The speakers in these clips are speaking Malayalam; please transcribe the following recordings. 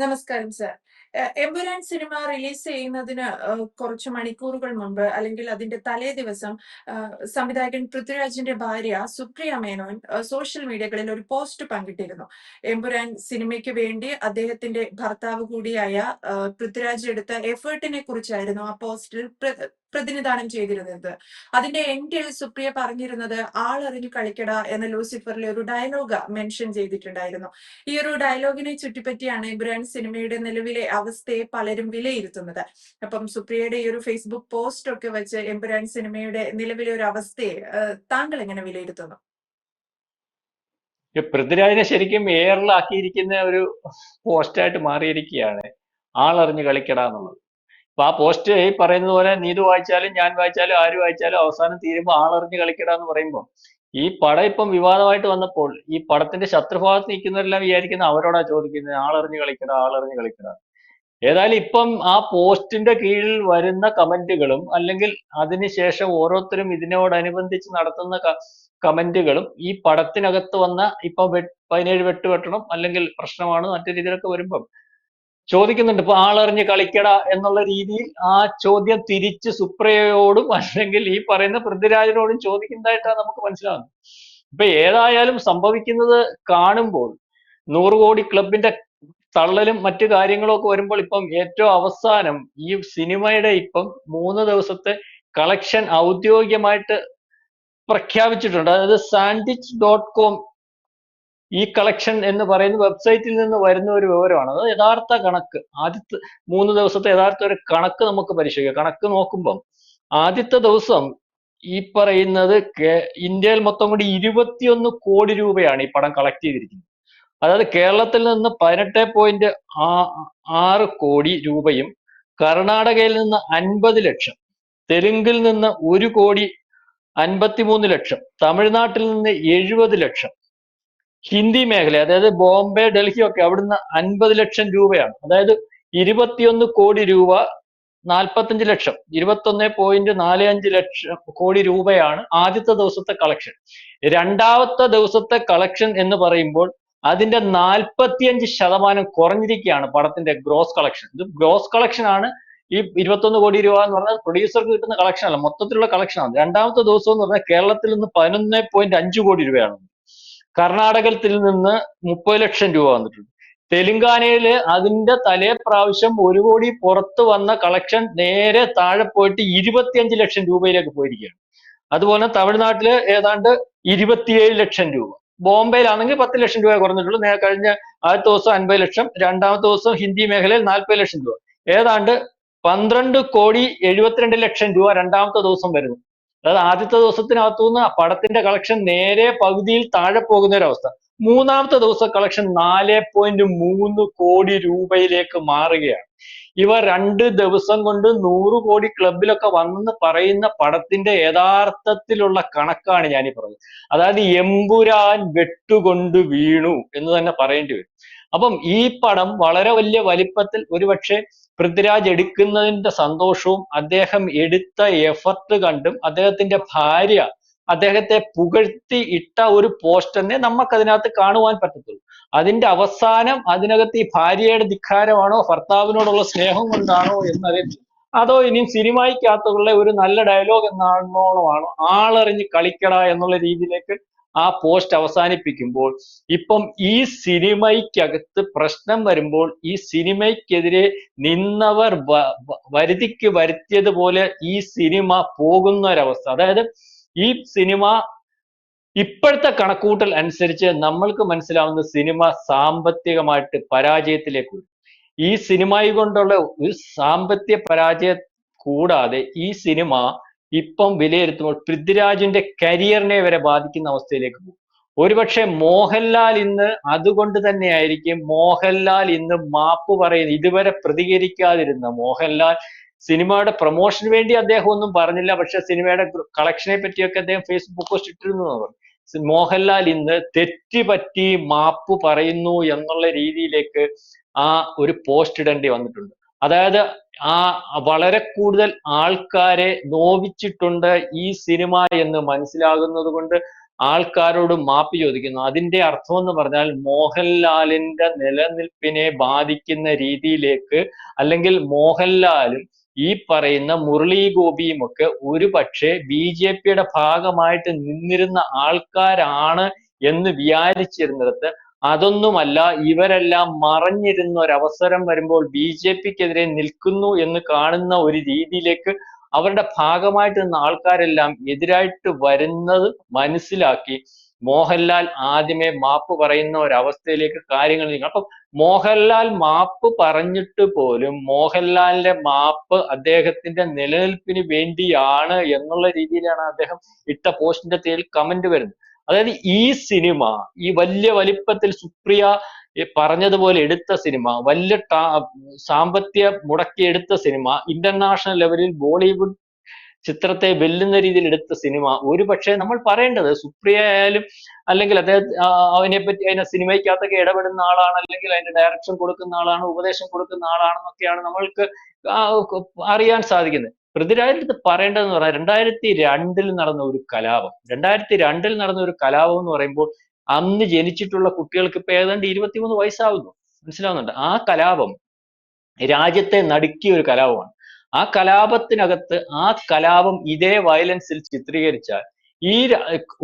നമസ്കാരം സാർ എംബുരാൻ സിനിമ റിലീസ് ചെയ്യുന്നതിന് കുറച്ച് മണിക്കൂറുകൾ മുൻപ് അല്ലെങ്കിൽ അതിന്റെ തലേ ദിവസം സംവിധായകൻ പൃഥ്വിരാജിന്റെ ഭാര്യ സുപ്രിയ മേനോൻ സോഷ്യൽ മീഡിയകളിൽ ഒരു പോസ്റ്റ് പങ്കിട്ടിരുന്നു. എമ്പുരാൻ സിനിമയ്ക്ക് വേണ്ടി അദ്ദേഹത്തിന്റെ ഭർത്താവ് കൂടിയായ പൃഥ്വിരാജ് എടുത്ത എഫേർട്ടിനെ കുറിച്ചായിരുന്നു ആ പോസ്റ്റിൽ പ്രതിനിധാനം ചെയ്തിരുന്നത്. അതിന്റെ എൻഡിൽ സുപ്രിയ പറഞ്ഞിരുന്നത് "ആളറിഞ്ഞു കളിക്കട എന്ന ലൂസിഫറിലെ ഒരു ഡയലോഗ് മെൻഷൻ ചെയ്തിട്ടുണ്ടായിരുന്നു. ഈ ഒരു ഡയലോഗിനെ ചുറ്റിപ്പറ്റിയാണ് ഇബ്രാൻ സിനിമയുടെ നിലവിലെ അവസ്ഥയെ പലരും വിലയിരുത്തുന്നത്. അപ്പം സുപ്രിയയുടെ ഈ ഒരു ഫേസ്ബുക്ക് പോസ്റ്റ് ഒക്കെ വെച്ച് എമ്പുരാൻ സിനിമയുടെ നിലവിലെ ഒരു അവസ്ഥയെ താങ്കൾ എങ്ങനെ വിലയിരുത്തുന്നു? പൃഥ്വിരാജിനെ ശരിക്കും എയറിലാക്കിയിരിക്കുന്ന ഒരു പോസ്റ്റായിട്ട് മാറിയിരിക്കുകയാണ്. ആളറിഞ്ഞ് കളിക്കട എന്നുള്ളത്. അപ്പൊ ആ പോസ്റ്റ് ഈ പറയുന്നത് പോലെ നീതു വായിച്ചാലും ഞാൻ വായിച്ചാലും ആര് വായിച്ചാലും അവസാനം തീരുമ്പോൾ ആളറിഞ്ഞ് കളിക്കടാ എന്ന് പറയുമ്പോൾ ഈ പടം ഇപ്പം വിവാദമായിട്ട് വന്നപ്പോൾ ഈ പടത്തിന്റെ ശത്രുഭാഗത്ത് നിൽക്കുന്നവരെല്ലാം വിചാരിക്കുന്നത് അവരോടാ ചോദിക്കുന്നത്? ആളറിഞ്ഞ് കളിക്കട ആളറിഞ്ഞ് കളിക്കടാ. ഏതായാലും ഇപ്പം ആ പോസ്റ്റിന്റെ കീഴിൽ വരുന്ന കമന്റുകളും അല്ലെങ്കിൽ അതിനുശേഷം ഓരോരുത്തരും ഇതിനോടനുബന്ധിച്ച് നടത്തുന്ന കമന്റുകളും ഈ പടത്തിനകത്ത് വന്ന ഇപ്പൊ പതിനേഴ് 17 വെട്ട് വെട്ടണം അല്ലെങ്കിൽ പ്രശ്നമാണ് മറ്റു രീതിയിലൊക്കെ വരുമ്പം ചോദിക്കുന്നുണ്ട് ഇപ്പൊ ആളറിഞ്ഞ് കളിക്കടാ എന്നുള്ള രീതിയിൽ ആ ചോദ്യം തിരിച്ച് സുപ്രിയയോടും അല്ലെങ്കിൽ ഈ പറയുന്ന പൃഥ്വിരാജിനോടും ചോദിക്കുന്നതായിട്ടാണ് നമുക്ക് മനസ്സിലാവുന്നത്. ഇപ്പൊ ഏതായാലും സംഭവിക്കുന്നത് കാണുമ്പോൾ 100 കോടി ക്ലബിന്റെ തള്ളലും മറ്റു കാര്യങ്ങളൊക്കെ വരുമ്പോൾ ഇപ്പം ഏറ്റവും അവസാനം ഈ സിനിമയുടെ ഇപ്പം മൂന്ന് ദിവസത്തെ കളക്ഷൻ ഔദ്യോഗികമായിട്ട് പ്രഖ്യാപിച്ചിട്ടുണ്ട്. അതായത് സാൻഡിച്ച് ഡോട്ട് കോം ഈ കളക്ഷൻ എന്ന് പറയുന്ന വെബ്സൈറ്റിൽ നിന്ന് വരുന്ന ഒരു വിവരമാണ്. അത് യഥാർത്ഥ കണക്ക്. ആദ്യത്തെ മൂന്ന് ദിവസത്തെ യഥാർത്ഥ ഒരു കണക്ക് നമുക്ക് പരിശോധിക്കാം. കണക്ക് നോക്കുമ്പം ആദ്യത്തെ ദിവസം ഈ പറയുന്നത് ഇന്ത്യയിൽ മൊത്തം കൂടി 21 കോടി രൂപയാണ് ഈ പണം കളക്ട് ചെയ്തിരിക്കുന്നത്. അതായത് കേരളത്തിൽ നിന്ന് 18 ആ ആറ് കോടി രൂപയും കർണാടകയിൽ നിന്ന് 50 ലക്ഷം, തെലുങ്കിൽ നിന്ന് ഒരു കോടി 53 ലക്ഷം, തമിഴ്നാട്ടിൽ നിന്ന് 70 ലക്ഷം, ഹിന്ദി മേഖല അതായത് ബോംബെ, ഡൽഹി ഒക്കെ അവിടുന്ന് 50 ലക്ഷം രൂപയാണ്. അതായത് 21 കോടി രൂപ 45 ലക്ഷം 21.45 ലക്ഷം കോടി രൂപയാണ് ആദ്യത്തെ ദിവസത്തെ കളക്ഷൻ. രണ്ടാമത്തെ ദിവസത്തെ കളക്ഷൻ എന്ന് പറയുമ്പോൾ അതിന്റെ 45% കുറഞ്ഞിരിക്കുകയാണ് പടത്തിന്റെ ഗ്രോസ് കളക്ഷൻ. ഇത് ഗ്രോസ് കളക്ഷൻ ആണ് ഈ 21 കോടി രൂപ എന്ന് പറഞ്ഞാൽ പ്രൊഡ്യൂസർക്ക് കിട്ടുന്ന കളക്ഷൻ അല്ല മൊത്തത്തിലുള്ള കളക്ഷൻ ആണ്. രണ്ടാമത്തെ ദിവസം എന്ന് പറഞ്ഞാൽ കേരളത്തിൽ നിന്ന് 11.5 കോടി രൂപയാണ്. കർണാടകത്തിൽ നിന്ന് 30 ലക്ഷം രൂപ വന്നിട്ടുണ്ട്. തെലുങ്കാനയിൽ അതിന്റെ തലേ പ്രാവശ്യം ഒരു കോടി പുറത്ത് വന്ന കളക്ഷൻ നേരെ താഴെ പോയിട്ട് 25 ലക്ഷം രൂപയിലേക്ക് പോയിരിക്കുകയാണ്. അതുപോലെ തമിഴ്നാട്ടിൽ ഏതാണ്ട് 27 ലക്ഷം രൂപ. ബോംബെയിലാണെങ്കിൽ 10 ലക്ഷം രൂപ കുറഞ്ഞിട്ടുള്ളൂ. കഴിഞ്ഞ ആദ്യത്തെ ദിവസം 50 ലക്ഷം, രണ്ടാമത്തെ ദിവസം ഹിന്ദി മേഖലയിൽ 40 ലക്ഷം രൂപ. ഏതാണ്ട് 12 കോടി 72 ലക്ഷം രൂപ രണ്ടാമത്തെ ദിവസം വരുന്നു. അതായത് ആദ്യത്തെ ദിവസത്തിനകത്തുനിന്ന് പടത്തിന്റെ കളക്ഷൻ നേരെ പകുതിയിൽ താഴെ പോകുന്ന ഒരു. മൂന്നാമത്തെ ദിവസം കളക്ഷൻ 4.3 കോടി രൂപയിലേക്ക് മാറുകയാണ്. ഇവ രണ്ട് ദിവസം കൊണ്ട് നൂറ് കോടി ക്ലബിലൊക്കെ വന്നെന്ന് പറയുന്ന പടത്തിന്റെ യഥാർത്ഥത്തിലുള്ള കണക്കാണ് ഞാനീ പറഞ്ഞത്. അതായത് എമ്പുരാൻ വെട്ടുകൊണ്ട് വീണു എന്ന് തന്നെ പറയേണ്ടി വരും. അപ്പം ഈ പടം വളരെ വലിയ വലിപ്പത്തിൽ ഒരുപക്ഷെ പൃഥ്വിരാജ് എടുക്കുന്നതിന്റെ സന്തോഷവും അദ്ദേഹം എടുത്ത എഫർട്ട് കണ്ടും അദ്ദേഹത്തിന്റെ ഭാര്യ അദ്ദേഹത്തെ പുകഴ്ത്തി ഇട്ട ഒരു പോസ്റ്ററിനെ നമുക്ക് അതിനകത്ത് കാണുവാൻ പറ്റത്തുള്ളൂ. അതിന്റെ അവസാനം അതിനകത്ത് ഈ ഭാര്യയുടെ ധിക്കാരമാണോ ഭർത്താവിനോടുള്ള സ്നേഹം കൊണ്ടാണോ എന്നറിയത്തില്ല. അതോ ഇനി സിനിമയ്ക്കകത്തുള്ള ഒരു നല്ല ഡയലോഗ് എന്നോണമാണോ ആളറിഞ്ഞ് കളിക്കടാ എന്നുള്ള രീതിയിലേക്ക് ആ പോസ്റ്റ് അവസാനിപ്പിക്കുമ്പോൾ ഇപ്പം ഈ സിനിമയ്ക്കകത്ത് പ്രശ്നം വരുമ്പോൾ ഈ സിനിമയ്ക്കെതിരെ നിന്നവർ വരുതിക്ക് വരുത്തിയതുപോലെ ഈ സിനിമ പോകുന്ന ഒരവസ്ഥ. അതായത് ഈ സിനിമ ഇപ്പോഴത്തെ കണക്കൂട്ടൽ അനുസരിച്ച് നമ്മൾക്ക് മനസ്സിലാവുന്ന സിനിമ സാമ്പത്തികമായിട്ട് പരാജയത്തിലേക്ക്. ഈ സിനിമയും കൊണ്ടുള്ള ഒരു സാമ്പത്തിക പരാജയ കൂടാതെ ഈ സിനിമ ഇപ്പം വിലയിരുത്തുമ്പോൾ പൃഥ്വിരാജിന്റെ കരിയറിനെ വരെ ബാധിക്കുന്ന അവസ്ഥയിലേക്ക് പോകും. ഒരുപക്ഷെ മോഹൻലാൽ ഇന്ന് അതുകൊണ്ട് തന്നെയായിരിക്കും മോഹൻലാൽ ഇന്ന് മാപ്പ് പറയുന്നത് ഇതുവരെ പ്രതികരിക്കാതിരുന്ന മോഹൻലാൽ സിനിമയുടെ പ്രൊമോഷന് വേണ്ടി അദ്ദേഹം ഒന്നും പറഞ്ഞില്ല. പക്ഷെ സിനിമയുടെ കളക്ഷനെ പറ്റിയൊക്കെ അദ്ദേഹം ഫേസ്ബുക്ക് പോസ്റ്റ് ഇട്ടിരുന്നു പറഞ്ഞു. മോഹൻലാൽ ഇന്ന് തെറ്റുപറ്റി മാപ്പ് പറയുന്നു എന്നുള്ള രീതിയിലേക്ക് ആ ഒരു പോസ്റ്റ് ഇടേണ്ടി വന്നിട്ടുണ്ട്. അതായത് ആ വളരെ കൂടുതൽ ആൾക്കാരെ നോവിച്ചിട്ടുണ്ട് ഈ സിനിമ എന്ന് മനസ്സിലാകുന്നത് കൊണ്ട് ആൾക്കാരോട് മാപ്പ് ചോദിക്കുന്നു അതിന്റെ അർത്ഥം എന്ന് പറഞ്ഞാൽ മോഹൻലാലിന്റെ നിലനിൽപ്പിനെ ബാധിക്കുന്ന രീതിയിലേക്ക് അല്ലെങ്കിൽ മോഹൻലാലും ഈ പറയുന്ന മുരളി ഗോപിയും ഒക്കെ ഒരു പക്ഷേ ബി ജെ പിയുടെ ഭാഗമായിട്ട് നിന്നിരുന്ന ആൾക്കാരാണ് എന്ന് വിചാരിച്ചിരുന്നിടത്ത് അതൊന്നുമല്ല ഇവരെല്ലാം മറഞ്ഞിരുന്ന ഒരു അവസരം വരുമ്പോൾ ബി ജെ പിക്കെതിരെ നിൽക്കുന്നു എന്ന് കാണുന്ന ഒരു രീതിയിലേക്ക് അവരുടെ ഭാഗമായിട്ട് നിന്ന ആൾക്കാരെല്ലാം എതിരായിട്ട് വരുന്നത് മനസ്സിലാക്കി മോഹൻലാൽ ആദ്യമേ മാപ്പ് പറയുന്ന ഒരവസ്ഥയിലേക്ക് കാര്യങ്ങൾ നീങ്ങും. അപ്പം മോഹൻലാൽ മാപ്പ് പറഞ്ഞിട്ട് പോലും മോഹൻലാലിന്റെ മാപ്പ് അദ്ദേഹത്തിന്റെ നിലനിൽപ്പിന് വേണ്ടിയാണ് എന്നുള്ള രീതിയിലാണ് അദ്ദേഹം ഇട്ട പോസ്റ്റിന്റെ പേരിൽ കമന്റ് വരുന്നത്. അതായത് ഈ സിനിമ ഈ വലിയ വലിപ്പത്തിൽ സുപ്രിയ പറഞ്ഞതുപോലെ എടുത്ത സിനിമ വലിയ സാമ്പത്തിക മുടക്കി എടുത്ത സിനിമ ഇന്റർനാഷണൽ ലെവലിൽ ബോളിവുഡ് ചിത്രത്തെ വെല്ലുന്ന രീതിയിൽ എടുത്ത സിനിമ. ഒരു പക്ഷേ നമ്മൾ പറയേണ്ടത് സുപ്രിയ ആയാലും അല്ലെങ്കിൽ അദ്ദേഹം അതിനെ പറ്റി അതിനെ സിനിമയ്ക്കകത്തൊക്കെ ഇടപെടുന്ന ആളാണ് അല്ലെങ്കിൽ അതിന്റെ ഡയറക്ഷൻ കൊടുക്കുന്ന ആളാണ് ഉപദേശം കൊടുക്കുന്ന ആളാണെന്നൊക്കെയാണ് നമ്മൾക്ക് അറിയാൻ സാധിക്കുന്നത്. പൃഥ്വിരാജിന്റെ പറയേണ്ടതെന്ന് പറഞ്ഞാൽ രണ്ടായിരത്തി രണ്ടിൽ നടന്ന ഒരു കലാപം. രണ്ടായിരത്തി രണ്ടിൽ നടന്ന ഒരു കലാപം എന്ന് പറയുമ്പോൾ അന്ന് ജനിച്ചിട്ടുള്ള കുട്ടികൾക്ക് ഇപ്പൊ ഏതാണ്ട് ഇരുപത്തിമൂന്ന് വയസ്സാവുന്നു. മനസ്സിലാവുന്നുണ്ട്? ആ കലാപം രാജ്യത്തെ നടുക്കിയ ഒരു കലാപമാണ്. ആ കലാപത്തിനകത്ത് ആ കലാപം ഇതേ വയലൻസിൽ ചിത്രീകരിച്ചാൽ ഈ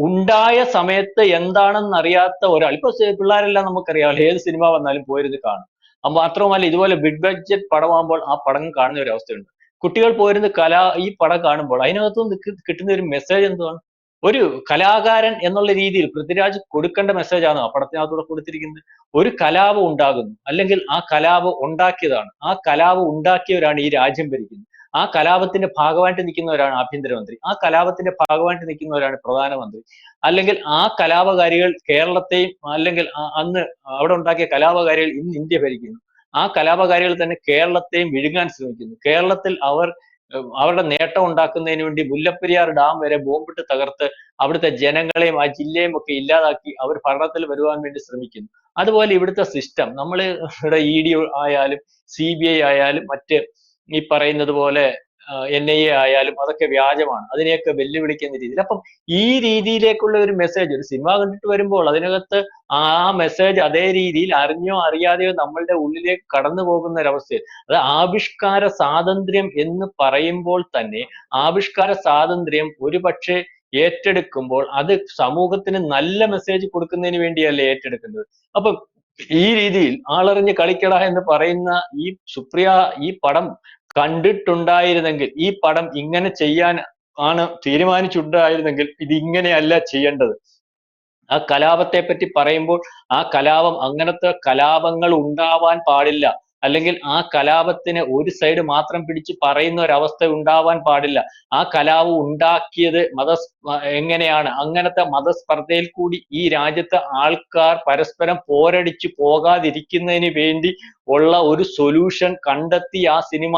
ഉണ്ടായ സമയത്ത് എന്താണെന്ന് അറിയാത്ത ഒരാൾ ഇപ്പൊ പിള്ളേരെല്ലാം നമുക്കറിയാമല്ലോ ഏത് സിനിമ വന്നാലും പോയിരുന്ന് കാണും. മാത്രവുമല്ല ഇതുപോലെ ബിഗ് ബഡ്ജറ്റ് പടമാകുമ്പോൾ ആ പടം കാണുന്ന ഒരു അവസ്ഥയുണ്ട്. കുട്ടികൾ പോയിരുന്ന് കലാ ഈ പടം കാണുമ്പോൾ അതിനകത്തുനിന്ന് കിട്ടുന്ന ഒരു മെസ്സേജ് എന്തുവാണ്? ഒരു കലാകാരൻ എന്നുള്ള രീതിയിൽ പൃഥ്വിരാജ് കൊടുക്കേണ്ട മെസ്സേജാണ് ആ പടത്തിനകത്തൂടെ കൊടുത്തിരിക്കുന്നത്? ഒരു കലാപം ഉണ്ടാകുന്നു. അല്ലെങ്കിൽ ആ കലാപം ഉണ്ടാക്കിയതാണ്. ആ കലാപം ഉണ്ടാക്കിയവരാണ് ഈ രാജ്യം ഭരിക്കുന്നത്. ആ കലാപത്തിന്റെ ഭാഗമായിട്ട് നിൽക്കുന്നവരാണ് ആഭ്യന്തരമന്ത്രി. ആ കലാപത്തിന്റെ ഭാഗമായിട്ട് നിൽക്കുന്നവരാണ് പ്രധാനമന്ത്രി. അല്ലെങ്കിൽ ആ കലാപകാരികൾ കേരളത്തെയും അല്ലെങ്കിൽ അന്ന് അവിടെ ഉണ്ടാക്കിയ കലാപകാരികൾ ഇന്ന് ഇന്ത്യ ഭരിക്കുന്നു. ആ കലാപകാരികൾ തന്നെ കേരളത്തെയും വിഴുങ്ങാൻ ശ്രമിക്കുന്നു. കേരളത്തിൽ അവർ അവരുടെ നേട്ടം ഉണ്ടാക്കുന്നതിന് വേണ്ടി മുല്ലപ്പെരിയാർ ഡാം വരെ ബോംബിട്ട് തകർത്ത് അവിടുത്തെ ജനങ്ങളെയും ആ ജില്ലയും ഒക്കെ ഇല്ലാതാക്കി അവർ ഭരണത്തിൽ വരുവാൻ വേണ്ടി ശ്രമിക്കുന്നു. അതുപോലെ ഇവിടുത്തെ സിസ്റ്റം നമ്മൾ ഇവിടെ ഇ ഡി ആയാലും സി ബി ഐ ആയാലും മറ്റ് ഈ പറയുന്നത് പോലെ എൻ ഐ എ ആയാലും അതൊക്കെ വ്യാജമാണ്. അതിനെയൊക്കെ വെല്ലുവിളിക്കുന്ന രീതിയിൽ. അപ്പം ഈ രീതിയിലേക്കുള്ള ഒരു മെസ്സേജ് ഒരു സിനിമ കണ്ടിട്ട് വരുമ്പോൾ അതിനകത്ത് ആ മെസ്സേജ് അതേ രീതിയിൽ അറിഞ്ഞോ അറിയാതെയോ നമ്മളുടെ ഉള്ളിലേക്ക് കടന്നു പോകുന്ന ഒരവസ്ഥയിൽ അത് ആവിഷ്കാര സ്വാതന്ത്ര്യം എന്ന് പറയുമ്പോൾ തന്നെ ആവിഷ്കാര സ്വാതന്ത്ര്യം ഒരുപക്ഷെ ഏറ്റെടുക്കുമ്പോൾ അത് സമൂഹത്തിന് നല്ല മെസ്സേജ് കൊടുക്കുന്നതിന് വേണ്ടിയല്ലേ ഏറ്റെടുക്കുന്നത്. അപ്പൊ ഈ രീതിയിൽ ആളറിഞ്ഞ് കളിക്കട എന്ന് പറയുന്ന ഈ സുപ്രിയ ഈ പടം കണ്ടിട്ടുണ്ടായിരുന്നെങ്കിൽ ഈ പടം ഇങ്ങനെ ചെയ്യാൻ ആണ് തീരുമാനിച്ചിട്ടുണ്ടായിരുന്നെങ്കിൽ ഇത് ഇങ്ങനെയല്ല ചെയ്യേണ്ടത്. ആ കലാപത്തെ പറ്റി പറയുമ്പോൾ ആ കലാപം അങ്ങനത്തെ കലാപങ്ങൾ ഉണ്ടാവാൻ പാടില്ല. അല്ലെങ്കിൽ ആ കലാപത്തിന് ഒരു സൈഡ് മാത്രം പിടിച്ച് പറയുന്ന ഒരവസ്ഥ ഉണ്ടാവാൻ പാടില്ല. ആ കലാപം ഉണ്ടാക്കിയത് മത എങ്ങനെയാണ്? അങ്ങനത്തെ മതസ്പർദ്ധയിൽ കൂടി ഈ രാജ്യത്തെ ആൾക്കാർ പരസ്പരം പോരടിച്ച് പോകാതിരിക്കുന്നതിന് വേണ്ടി ഉള്ള ഒരു സൊല്യൂഷൻ കണ്ടെത്തി ആ സിനിമ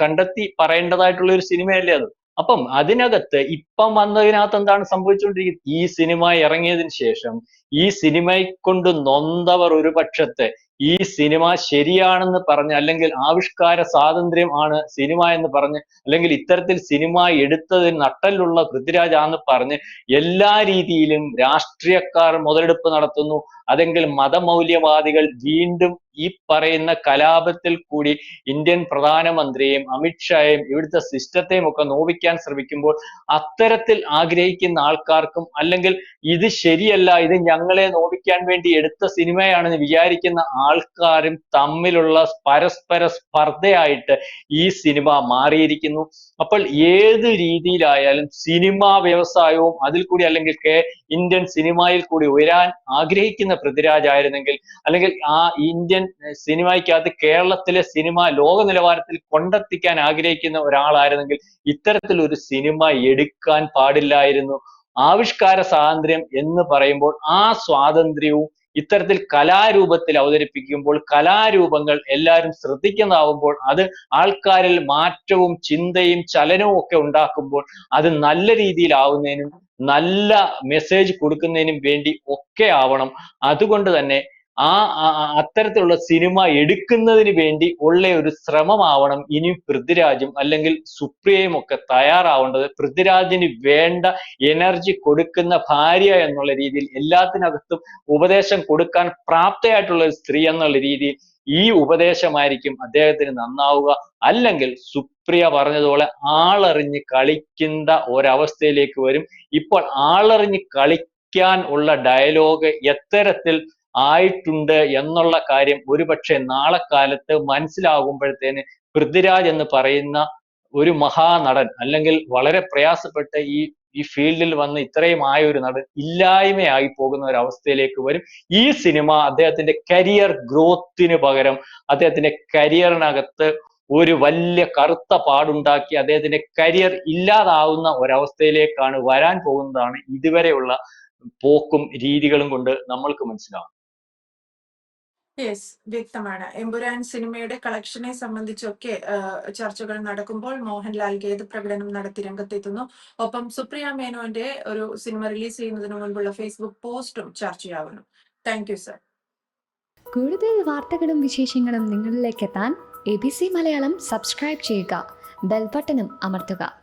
കണ്ടെത്തി പറയേണ്ടതായിട്ടുള്ള ഒരു സിനിമയല്ലേ അത്? അപ്പം അതിനകത്ത് ഇപ്പം വന്നതിനകത്ത് എന്താണ് സംഭവിച്ചുകൊണ്ടിരിക്കുന്നത് ഈ സിനിമ ഇറങ്ങിയതിന് ശേഷം ഈ സിനിമയെ കൊണ്ട് നൊന്തവർ ഒരു പക്ഷത്തെ ഈ സിനിമ ശരിയാണെന്ന് പറഞ്ഞ് അല്ലെങ്കിൽ ആവിഷ്കാര സ്വാതന്ത്ര്യം ആണ് സിനിമ എന്ന് പറഞ്ഞ് അല്ലെങ്കിൽ ഇത്തരത്തിൽ സിനിമ എടുത്തതിൽ നട്ടലുള്ള പൃഥ്വിരാജാന്ന് പറഞ്ഞ് എല്ലാ രീതിയിലും രാഷ്ട്രീയക്കാർ മുതലെടുപ്പ് നടത്തുന്നു. അതെങ്കിൽ മതമൗല്യവാദികൾ വീണ്ടും ഈ പറയുന്ന കലാപത്തിൽ കൂടി ഇന്ത്യൻ പ്രധാനമന്ത്രിയെയും അമിത്ഷായെയും ഇവിടുത്തെ സിസ്റ്റത്തെയും ഒക്കെ നോവിക്കാൻ ശ്രമിക്കുമ്പോൾ അത്തരത്തിൽ ആഗ്രഹിക്കുന്ന ആൾക്കാർക്കും അല്ലെങ്കിൽ ഇത് ശരിയല്ല ഇത് ഞങ്ങളെ നോവിക്കാൻ വേണ്ടി എടുത്ത സിനിമയാണെന്ന് വിചാരിക്കുന്ന ആൾക്കാരും തമ്മിലുള്ള പരസ്പര സ്പർദ്ധയായിട്ട് ഈ സിനിമ മാറിയിരിക്കുന്നു. അപ്പോൾ ഏത് രീതിയിലായാലും സിനിമാ വ്യവസായവും അതിൽ കൂടി അല്ലെങ്കിൽ കെ ഇന്ത്യൻ സിനിമയിൽ കൂടി ഉയരാൻ ആഗ്രഹിക്കുന്ന പൃഥ്വിരാജ് ആയിരുന്നെങ്കിൽ അല്ലെങ്കിൽ ആ ഇന്ത്യൻ സിനിമയ്ക്കകത്ത് കേരളത്തിലെ സിനിമ ലോക നിലവാരത്തിൽ കൊണ്ടെത്തിക്കാൻ ആഗ്രഹിക്കുന്ന ഒരാളായിരുന്നെങ്കിൽ ഇത്തരത്തിൽ ഒരു സിനിമ എടുക്കാൻ പാടില്ലായിരുന്നു. ആവിഷ്കാര സ്വാതന്ത്ര്യം എന്ന് പറയുമ്പോൾ ആ സ്വാതന്ത്ര്യവും ഇത്തരത്തിൽ കലാരൂപത്തിൽ അവതരിപ്പിക്കുമ്പോൾ കലാരൂപങ്ങൾ എല്ലാവരും ശ്രദ്ധിക്കുന്നതാവുമ്പോൾ അത് ആൾക്കാരിൽ മാറ്റവും ചിന്തയും ചലനവും ഒക്കെ ഉണ്ടാക്കുമ്പോൾ അത് നല്ല രീതിയിലാവുന്നതിനും നല്ല മെസ്സേജ് കൊടുക്കുന്നതിനും വേണ്ടി ഒക്കെ ആവണം. അതുകൊണ്ട് തന്നെ ആ അത്തരത്തിലുള്ള സിനിമ എടുക്കുന്നതിന് വേണ്ടി ഉള്ള ഒരു ശ്രമമാവണം ഇനി പൃഥ്വിരാജും അല്ലെങ്കിൽ സുപ്രിയയും ഒക്കെ തയ്യാറാവേണ്ടത് പൃഥ്വിരാജിന് വേണ്ട എനർജി കൊടുക്കുന്ന ഭാര്യ എന്നുള്ള രീതിയിൽ എല്ലാത്തിനകത്തും ഉപദേശം കൊടുക്കാൻ പ്രാപ്തയായിട്ടുള്ള ഒരു സ്ത്രീ എന്നുള്ള രീതിയിൽ ഈ ഉപദേശമായിരിക്കും അദ്ദേഹത്തിന് നന്നാവുക. അല്ലെങ്കിൽ സുപ്രിയ പറഞ്ഞതുപോലെ ആളറിഞ്ഞ് കളിക്കുന്ന ഒരവസ്ഥയിലേക്ക് വരും. ഇപ്പോൾ ആളറിഞ്ഞ് കളിക്കാൻ ഉള്ള ഡയലോഗ് എത്തരത്തിൽ ആയിട്ടുണ്ട് എന്നുള്ള കാര്യം ഒരുപക്ഷെ നാളെ കാലത്ത് മനസ്സിലാകുമ്പോഴത്തേന് പൃഥ്വിരാജ് എന്ന് പറയുന്ന ഒരു മഹാനടൻ അല്ലെങ്കിൽ വളരെ പ്രയാസപ്പെട്ട് ഈ ഈ ഫീൽഡിൽ വന്ന് ഇത്രയും ആയ ഒരു നടൻ ഇല്ലായ്മയായി പോകുന്ന ഒരു അവസ്ഥയിലേക്ക് വരും. ഈ സിനിമ അദ്ദേഹത്തിന്റെ കരിയർ ഗ്രോത്തിന് പകരം അദ്ദേഹത്തിന്റെ കരിയറിനകത്ത് ഒരു വലിയ കറുത്ത പാടുണ്ടാക്കി അദ്ദേഹത്തിന്റെ കരിയർ ഇല്ലാതാവുന്ന ഒരവസ്ഥയിലേക്കാണ് വരാൻ പോകുന്നതാണ് ഇതുവരെയുള്ള പോക്കും രീതികളും കൊണ്ട് നമ്മൾക്ക് മനസ്സിലാവും യെസ് വ്യക്തമാണ്. എമ്പുരാൻ സിനിമയുടെ കളക്ഷനെ സംബന്ധിച്ചൊക്കെ ചർച്ചകൾ നടക്കുമ്പോൾ മോഹൻലാൽ ഗേത് പ്രകടനം നടത്തി രംഗത്തെത്തുന്നു. ഒപ്പം സുപ്രിയ മേനോന്റെ ഒരു സിനിമ റിലീസ് ചെയ്യുന്നതിന് മുൻപുള്ള ഫേസ്ബുക്ക് പോസ്റ്റും ചർച്ചയാവുന്നു. താങ്ക് യു സർ കൂടുതൽ വാർത്തകളും വിശേഷങ്ങളും നിങ്ങളിലേക്ക് എത്താൻ A B C Malayalam subscribe ചെയ്യുക. ബെൽബട്ടനും അമർത്തുക.